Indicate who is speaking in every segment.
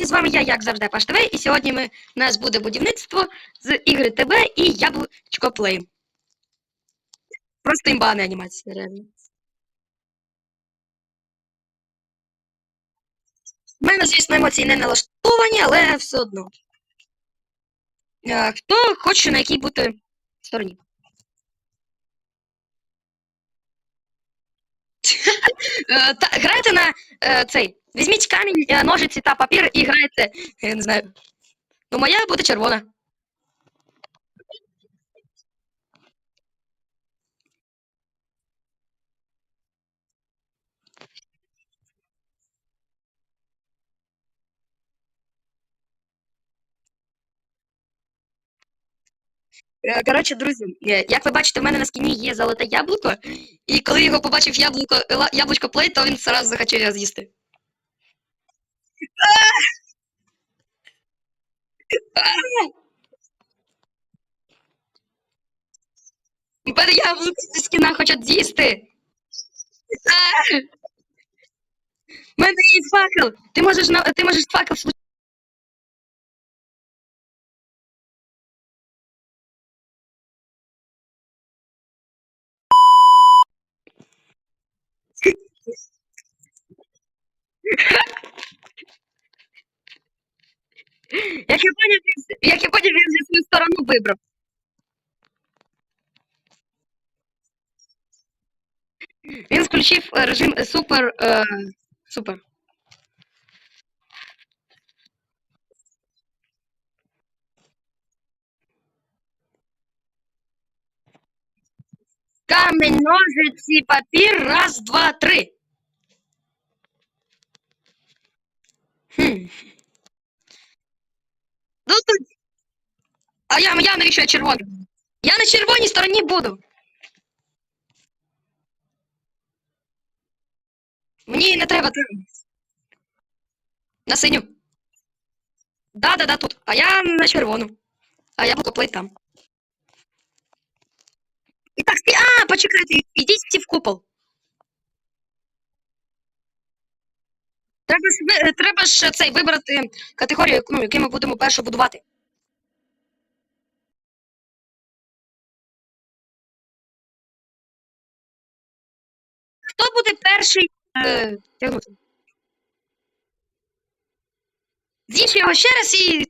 Speaker 1: друзі, з вами я, як завжди, Паш ТВ, і сьогодні ми, у нас буде будівництво з ігри ТБ і Яблучко Плей. Просто імбана анімація, реально. У мене, звісно, емоції не налаштовані, але все одно. Хто хоче на якій бути стороні? Та- Грайте на е, цей. Візьміть камінь, е, ножиці та папір і грайте. Я не знаю. Ну, моя буде червона. Коротше, друзі, е, як ви бачите, в мене на скіні є золоте яблуко, і коли його побачив яблуко, яблучко плей, то він сразу захотів його з'їсти. Мене яблуко зі скіна хочуть з'їсти. У мене є факел. Ти можеш ти можеш факел Як я поняв, він- як я поняв, він зі свою сторону вибрав. Він включив е, режим е, супер. Е, супер. Камень, ножиці, папір, раз, два, три. Хм. Ну тут. А я, я навіщо я червоний? Я на червоній стороні буду. Мені не треба на синю. Да, да, да, тут. А я на червону. А я буду плить там. І так, ти- а, почекайте, ідіть в купол. Треба ж, е, треба ж цей вибрати категорію, ну, яку ми будемо перше будувати. Хто буде перший е, тягнути? З'їж його ще раз і.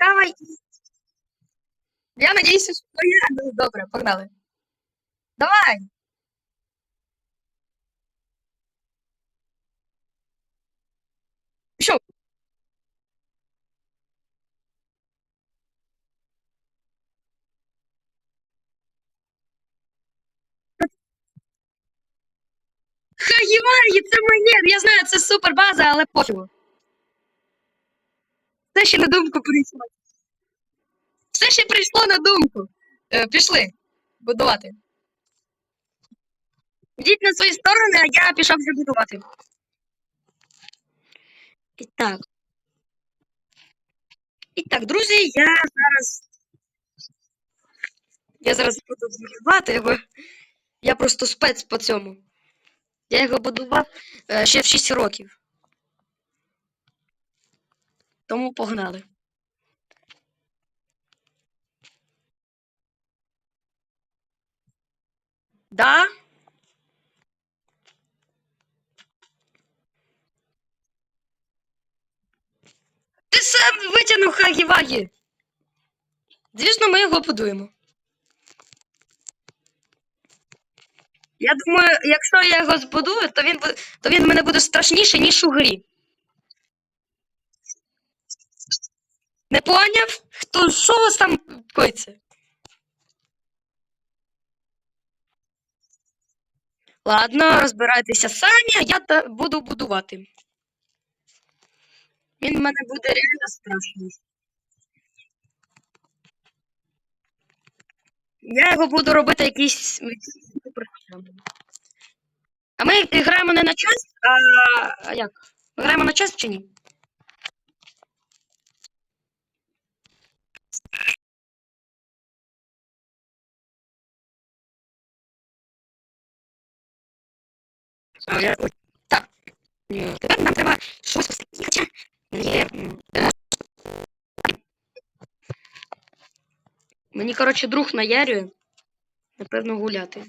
Speaker 1: Хавай. Я надіюся, що я. Ну, добре, погнали. Давай. Що? Хаєварі, це моє. Я знаю, це супер база, але пофігу. Це ще на думку прийшло. Все ще прийшло на думку. Е, пішли будувати. Йдіть на свої сторони, а я пішов вже будувати. І так. І так, друзі, я зараз. Я зараз буду будувати його. Я просто спец по цьому. Я його будував е, ще в 6 років. Тому погнали. Да? Ти сам витягнув хагі-вагі. Звісно, ми його будуємо. Я думаю, якщо я його збудую, то він, то він мене буде страшніший, ніж у грі. Не поняв? Хто що у вас там коїться? Ладно, розбирайтеся самі, а я та буду будувати. Він в мене буде реально страшний. Я його буду робити якийсь. А ми граємо не на час, а, як? Ми граємо на час чи ні? Ой, Так. Тепер нам треба щось поставити. Хоча є. Мені, коротше, друг наярює. Напевно, гуляти.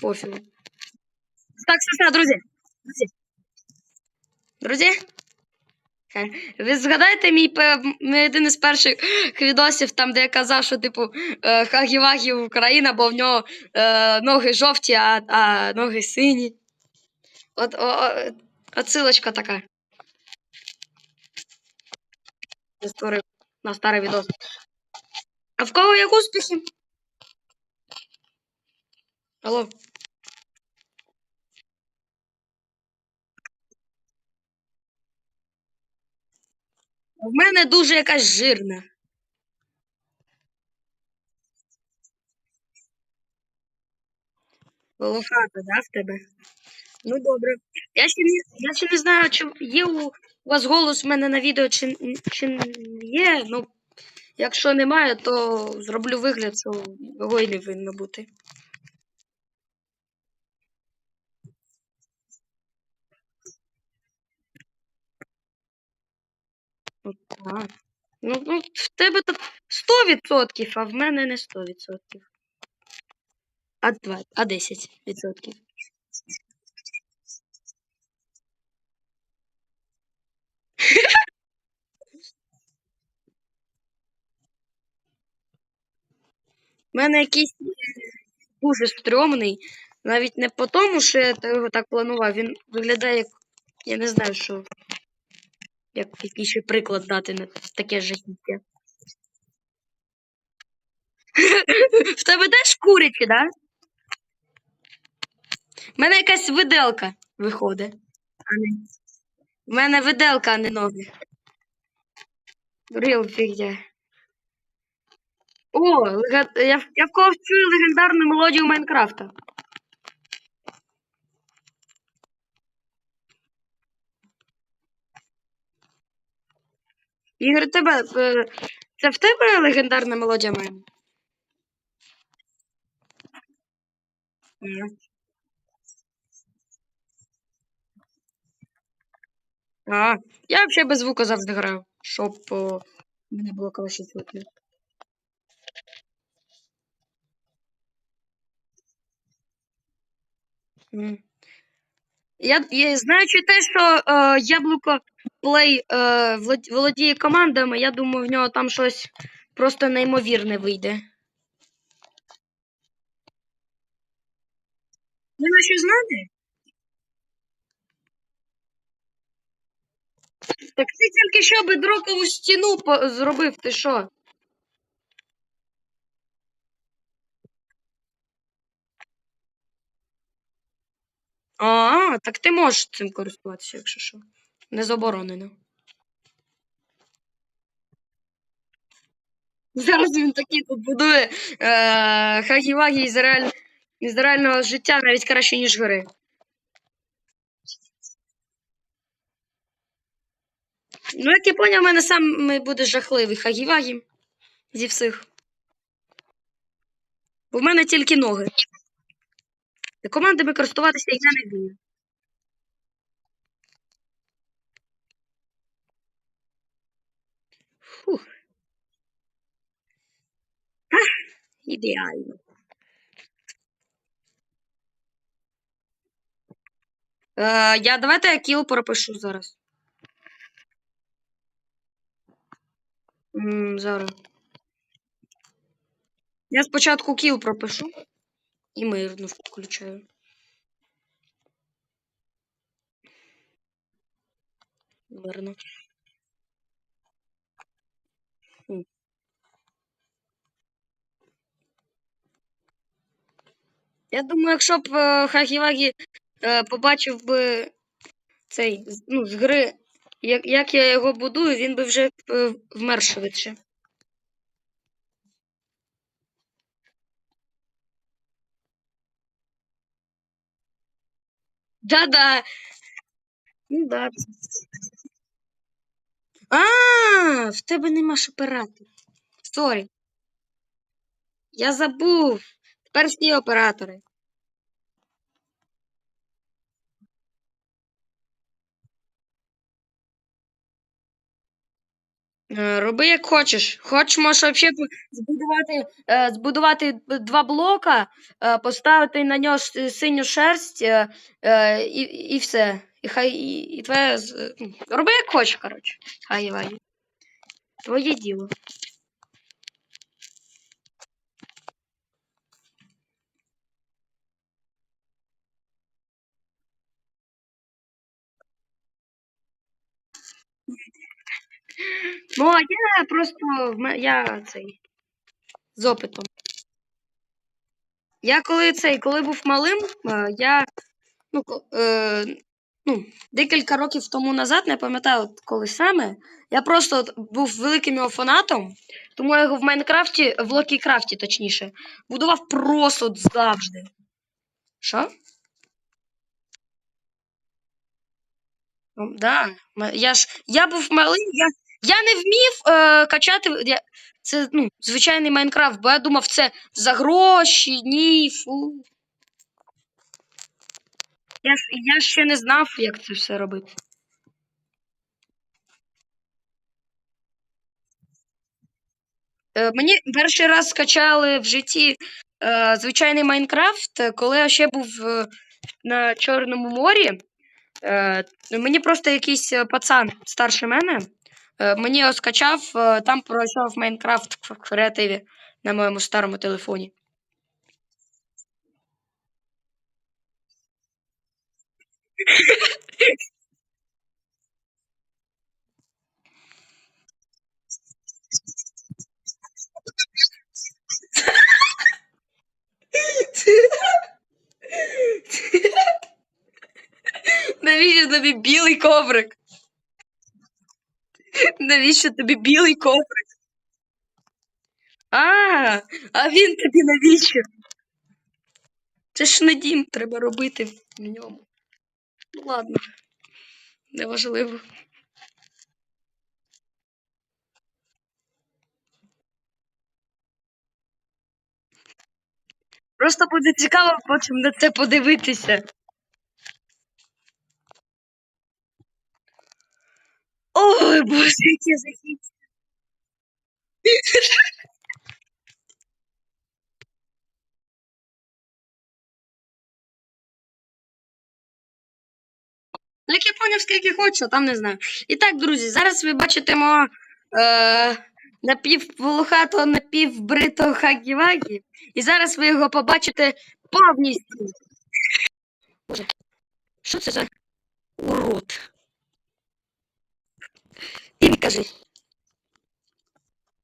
Speaker 1: Пофігу. Так, все, друзі. Друзі. Друзі. Хе. Ви згадаєте мій, мій один із перших відосів, там, де я казав, що, типу, е, Хагі-Вагі Україна, бо в нього е, ноги жовті, а, а ноги сині. От, о, о, така. На старий відос. А в кого як успіхи? Алло. В мене дуже якась жирна. Волохата, да, в тебе? Ну добре. Я ще не, я ще не знаю, чи є у, вас голос в мене на відео, чи, чи є. Ну, якщо немає, то зроблю вигляд, що його і не винно бути. Так. Ну, ну, в тебе то 100%, а в мене не 100%. А 2, а 10%. У мене якийсь дуже стрьомний. Навіть не по тому, що я його так планував. Він виглядає як. Я не знаю, що. Як який ще приклад дати на таке жахіття. В тебе теж курячі, да? У мене якась виделка виходить. У мене виделка, а не ноги. Рил фігня. О, я, я в когось чую легендарну мелодію Майнкрафта. Ігор, тебе. е, Це в тебе легендарна мелодія? Ні. А, я взагалі без звука завжди граю, щоб о, мене було чутно. М. Я, я знаючи те, що е, Яблуко Плей е, володіє командами, я думаю, в нього там щось просто неймовірне вийде. Ви на що знати? Так ти тільки що бедрокову стіну зробив, ти що? А, так ти можеш цим користуватися, якщо що. Не заборонено. Зараз він такий тут будує е, хагі-вагі із, реаль... із реального життя навіть краще, ніж гри. Ну, як я поняв, у мене сам буде жахливий хагі-вагі зі всіх. Бо в мене тільки ноги. І командами користуватися я не вмію. Фух. Ідеально. Е, я давайте я кіл пропишу зараз. М, зараз. Я спочатку кіл пропишу і мирно включаю. Мирно. Я думаю, якщо б е, Хагі-Вагі е, побачив би цей, ну, з гри, як, як я його будую, він би вже е, вмер швидше. Да-да. Ну да. А, в тебе нема ж. Сорі. Я забув. Тепер всі оператори. Е, роби як хочеш. Хоч можеш взагалі збудувати, е, збудувати два блока, е, поставити на нього синю шерсть і, і все. І хай і, і твоє. Ну, роби як хочеш, коротше. Хай Івай. Твоє діло. Ну, а я просто я цей з опитом. Я коли цей, коли був малим, е, я ну, е, ну, декілька років тому назад, не пам'ятаю коли саме, я просто був великим його фанатом, тому я його в Майнкрафті, в Локі Крафті, точніше, будував просто завжди. Що? Да. Я ж я був малий, я, я не вмів е, качати. Я, це ну, звичайний Майнкрафт, бо я думав, це за гроші, ні, фу. Я, я ще не знав, як це все робити. Е, мені перший раз скачали в житті е, звичайний Майнкрафт, коли я ще був е, на Чорному морі. Е, мені просто якийсь е, пацан старше мене. Е, мені його скачав, е, там пройшов Майнкрафт в креативі на моєму старому телефоні. Навіщо тобі білий коврик? Навіщо тобі білий коврик? А, а він тобі навіщо? Це ж не дім, треба робити в ньому. Ну ладно, неважливо. Просто буде цікаво потім на це подивитися. Ой, боже, яке захіття. Ну, як я поняв, скільки хочу, там не знаю. І так, друзі, зараз ви бачите мого е, напівволохатого, напівбритого хагі-вагі. І зараз ви його побачите повністю. Боже, що це за урод? Ти кажи.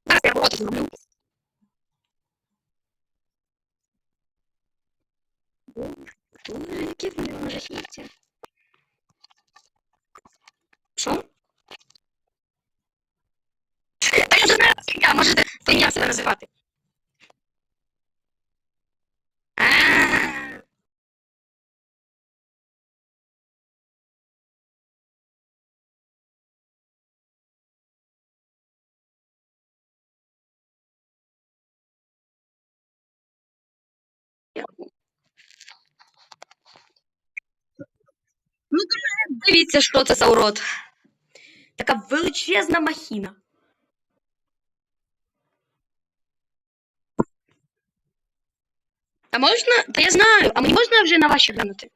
Speaker 1: Зараз я урод зроблю. Яке в нього жахіття. Що? Та я знаю, я можете ім'я себе називати. Ну, дивіться, що це за урод. Така величезна махіна. А можна? Та я знаю, а мені можна вже на ваші глянути?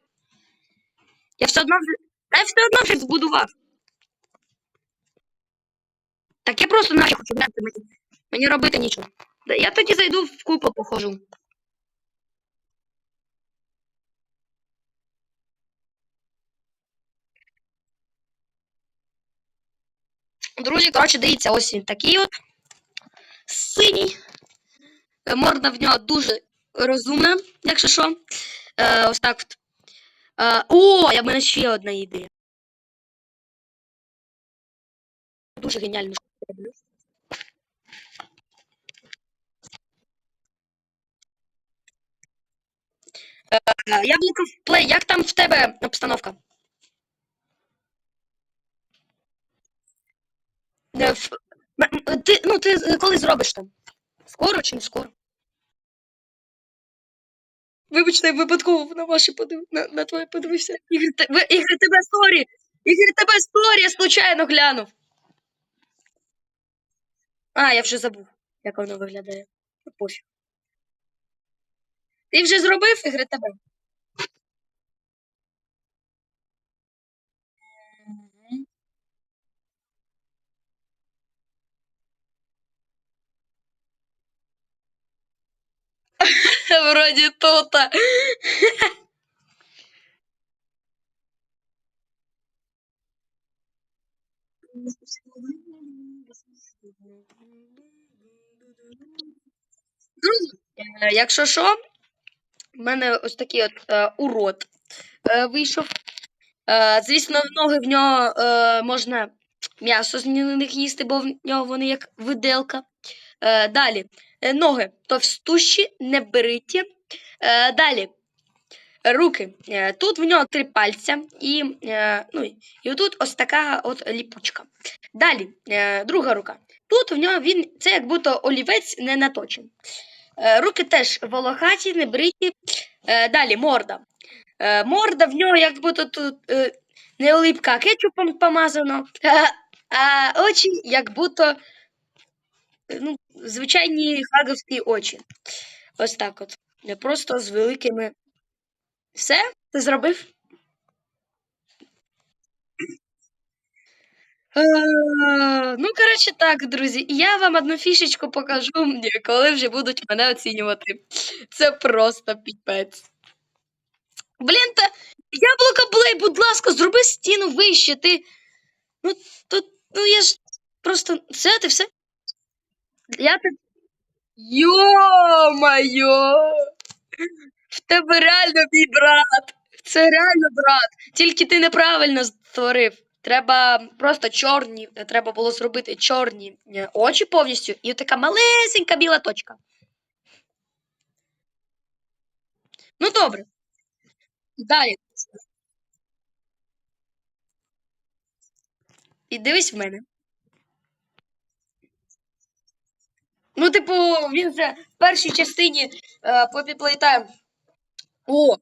Speaker 1: Я все одно вже. Та я все одно вже збудував. Так я просто на ваші хочу глянути. Мені, мені робити нічого. Да Я тоді зайду в купу похожу. Друзі, коротше, дивіться, ось він такий от синій. Е, Морда в нього дуже розумна, якщо що. Е, ось так от. Е, о, я в мене ще одна ідея. Дуже геніально що роблю. Е, Яблуко в плей, як там в тебе обстановка? Е, в- Ти, ну, ти е, коли зробиш там? Скоро чи не скоро? Вибачте, я випадково на ваші подив... на, на твоє подивився. Ігор, те... Ігор, тебе сторі! Ігор, тебе сторі, я случайно глянув. А, я вже забув, як воно виглядає. Пофіг. Ти вже зробив ігри тебе? Вроді то-то. Друзі, е, якщо що, в мене ось такий от е, урод е, вийшов. Е, звісно, ноги в нього е, можна м'ясо з них їсти, бо в нього вони як виделка. Е, далі. Е, ноги товстущі, небриті. Е, далі. Руки. Е, Тут в нього три пальця, і, ну, і тут ось така от ліпучка. Далі, друга рука. Тут в нього він це як будто олівець не наточений. Е, Руки теж волохаті, небриті. Е, Далі морда. Морда в нього як будто тут не олипка, а кетчупом помазано. А очі як будто ну, звичайні хаговські очі. Ось так от. Не Просто з великими. Все? Ти зробив? Е, Ну, коротше, так, друзі. Я вам одну фішечку покажу, коли вже будуть мене оцінювати. Це просто піпець. Блін, та яблука Блей, будь ласка, зроби стіну вище. Ти. Ну, тут, ну я ж просто. Все, ти все. Я так. Йо-моє! В тебе реально мій брат. Це реально брат. Тільки ти неправильно створив. Треба просто чорні, треба було зробити чорні е, очі повністю і така малесенька біла точка. Ну добре. Далі. І дивись в мене. Ну, типу, він вже в першій частині е, Poppy Playtime. О!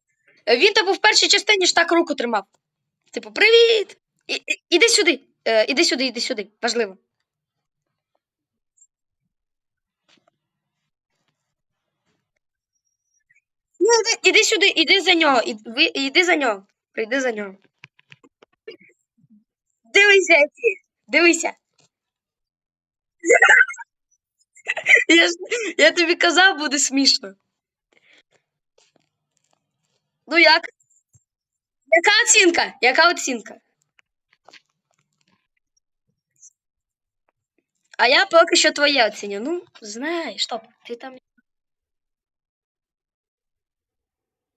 Speaker 1: Він, типу, в першій частині ж так руку тримав. Типу, привіт! І, іди сюди. Е, іди сюди, іди сюди. Важливо. Ну, іди, іди сюди, іди за нього. Іди, іди за нього. Прийди за нього. Дивися. Дивися. Я, ж, я тобі казав, буде смішно. Ну як? Яка оцінка? Яка оцінка? А я поки що твоє оціню. Ну, знаєш, стоп, ти там.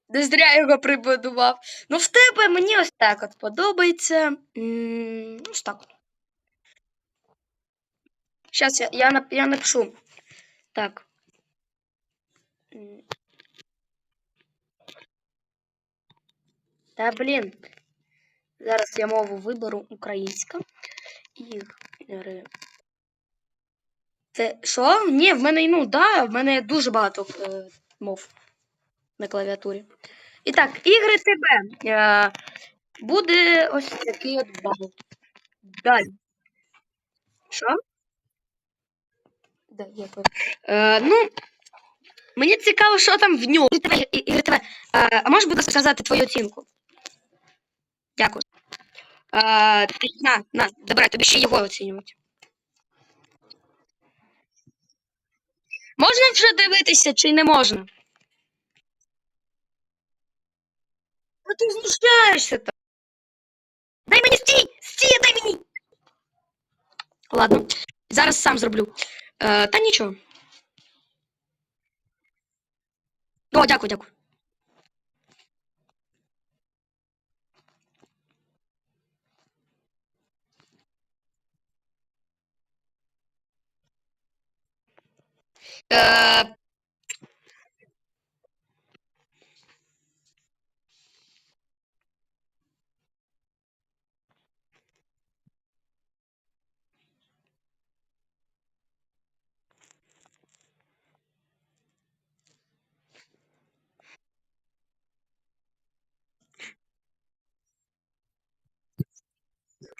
Speaker 1: Не зря його прибудував. Ну, в тебе мені ось так от подобається. М, Ось так от. Зараз я, я, я напишу. Так. М. Та блін. Зараз я мову виберу українська. Ігри. Це що? Ні, в мене, ну, да, в мене дуже багато е, мов на клавіатурі. І так, ігри ТБ. Е, буде ось такий от бал. Далі. Що? Да, тут. Е, ну, мені цікаво, що там в нього. Ігри ТБ, і- Ігри ТБ. Е, а можеш, будь сказати твою оцінку? Дякую. Е, на, на, добре, тобі ще його оцінювати. Можна вже дивитися чи не можна? Ну ти знущаєшся там. Дай мені стій! Стій, дай мені! Ладно, зараз сам зроблю. Е, та нічого. О, дякую, дякую. Е,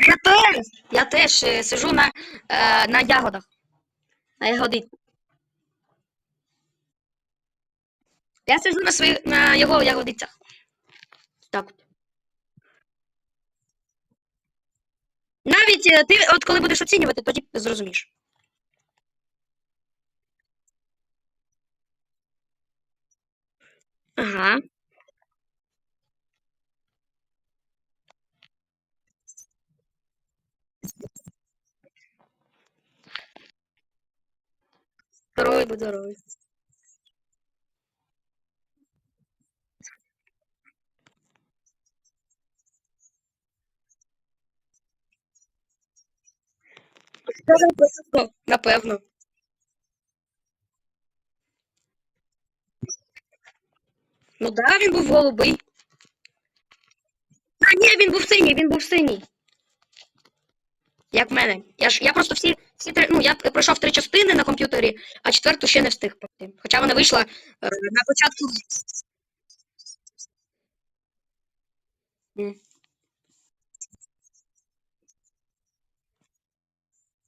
Speaker 1: я теж, я теж е, сижу на, е, на ягодах. А ягодиця. Я сиджу на, свої, на його ягодицях. Так. Навіть е, ти, от коли будеш оцінювати, тоді зрозумієш. Ага. Здоровий, будь здоровий. Напевно. Напевно. Ну да, він був голубий. А ні, він був синій, він був синій. Як в мене. Я ж я просто всі, всі три, ну я пройшов три частини на комп'ютері, а четверту ще не встиг. Хоча вона вийшла е, на початку. М.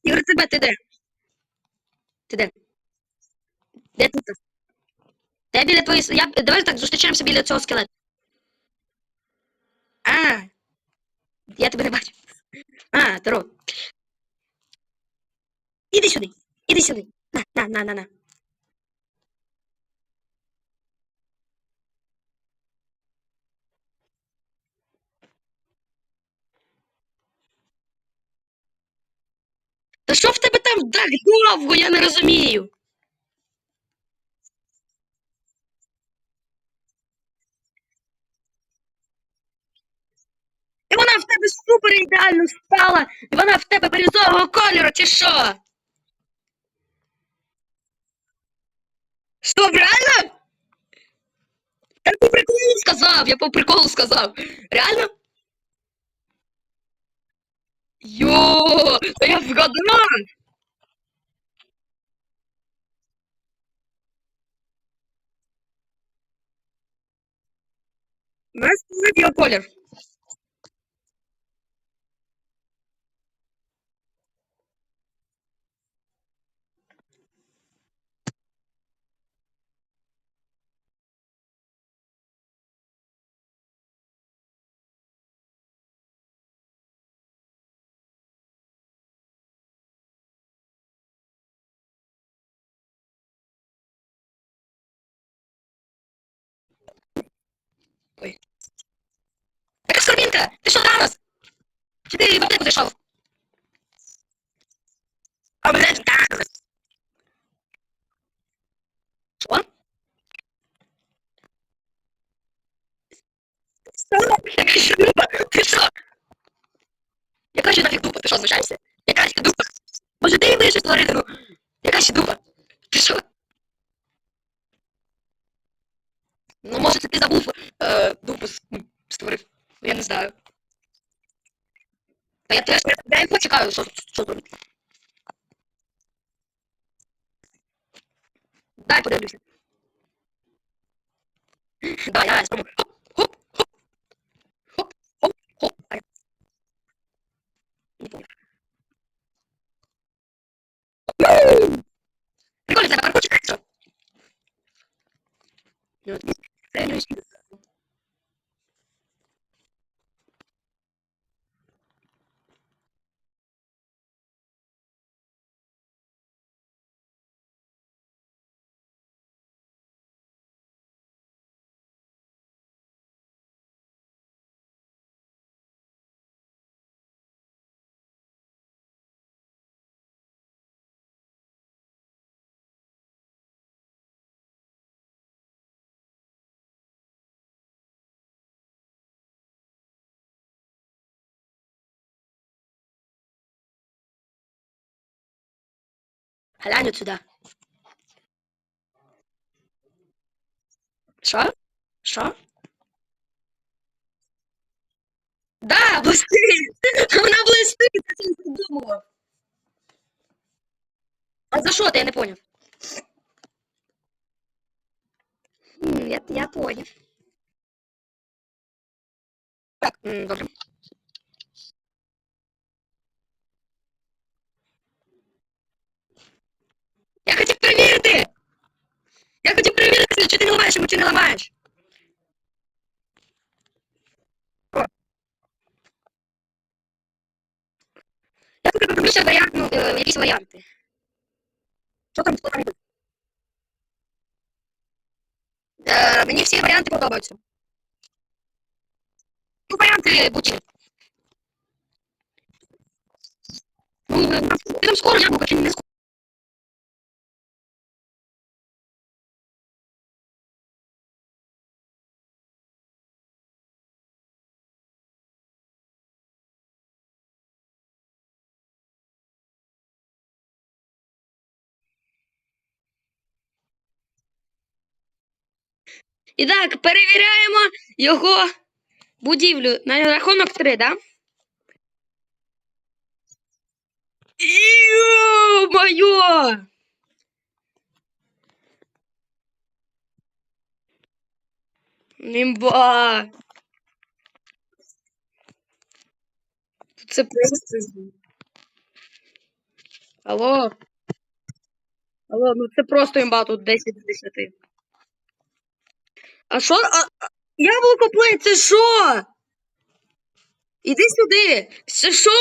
Speaker 1: Ігор, тебе ти де? Ти де? Де ти? Де біля твоєї. Я... Давай так зустрічаємося біля цього скелета. А, я тебе не бачу. А, здорово. Іди сюди. Іди сюди. На, на, на, на, на. Та що в тебе там так довго, я не розумію. І вона в тебе супер ідеально стала, і вона в тебе бірюзового кольору, чи що? Що, реально? Я по приколу сказав, я по приколу сказав. Реально? Йо, та я вгадав. У нас колір. Ой. Яка скорбінка? Ти що на нас? Чи ти в аптеку зайшов? Що? Яка ще дупа? Ти що? Яка ще нафіг дупа? Ти що, знущаєшся? Яка ще дупа? Може ти вийшов з Лоритину? Яка ще дупа? Ти що? Ну, може, це ти забув е, дупу с- м, створив. Я не знаю. Та я теж я його чекаю, що, що зробити. Дай подивлюся. Давай, давай, спробуй. Хоп, хоп, хоп, хоп, хоп. Ай. Не понял. Прикольно, тебе паркурчик, що? Ну, це Глянь от сюди. Що? Що? Да, блистить! Вона блистить, я не придумала. А за що ти, я не поняв? М, Я, поняв. Так, добре. Я хотів перевірити, чи ти не ламаєш йому, чи не ламаєш. Я тут роблю ще варіант, ну, е, якісь варіанти. Що там, що там йде? Е, мені всі варіанти подобаються. Ну, варіанти будь Ну, е, ти там скоро яблуко, чи не скоро? І так, перевіряємо його будівлю на рахунок 3, да? Ё-моё! Нимба! Це просто. Алло. Алло, ну це просто імба тут 10 з 10. А що? А, яблуко плей, це що? Іди сюди. Це що?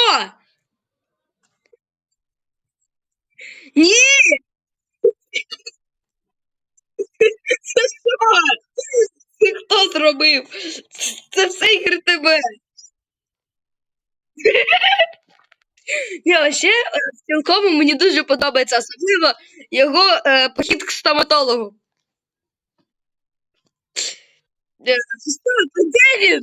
Speaker 1: Ні! Це що? Це хто зробив? Це все ігри тебе. Я ще е, цілком мені дуже подобається, особливо його е, похід к стоматологу. Е, Що, це де він?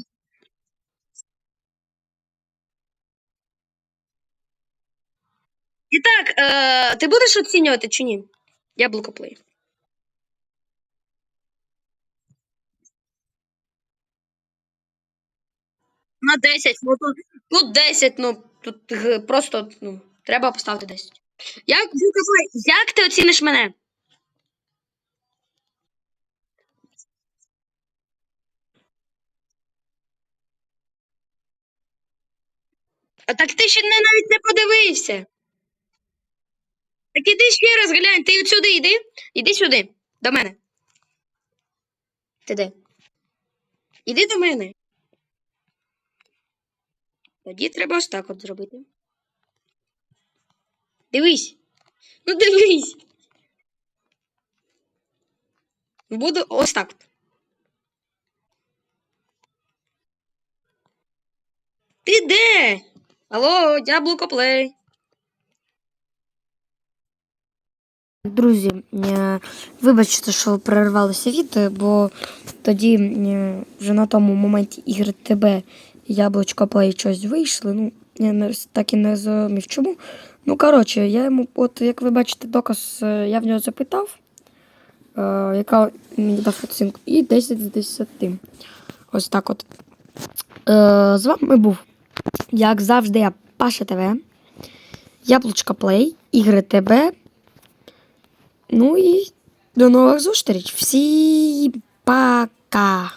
Speaker 1: І так, е, ти будеш оцінювати чи ні? Яблуко плей. На 10, ну тут, тут 10, ну тут просто ну, треба поставити 10. Як, як ти оціниш мене? А так ти ще не, навіть не подивився. Так іди ще раз глянь, ти от сюди йди. Іди сюди, до мене. Ти де? Іди до мене. Тоді треба ось так от зробити. Дивись. Ну дивись. Буду ось так. Ти де? Алло, яблуко плей.
Speaker 2: Друзі, е, вибачте, що перервалося відео, бо тоді е, вже на тому моменті ігри ТБ Яблучко Плей щось вийшли. Ну, я так і не зрозумів чому. Ну, коротше, я йому, от як ви бачите, доказ, е, я в нього запитав, е, яка мені дав оцінку, і 10 з 10. Ось так от. Е, з вами був, як завжди, я Паша ТВ, Яблучка Плей, ігри ТБ. Ну і до нових зустріч. Всім пока!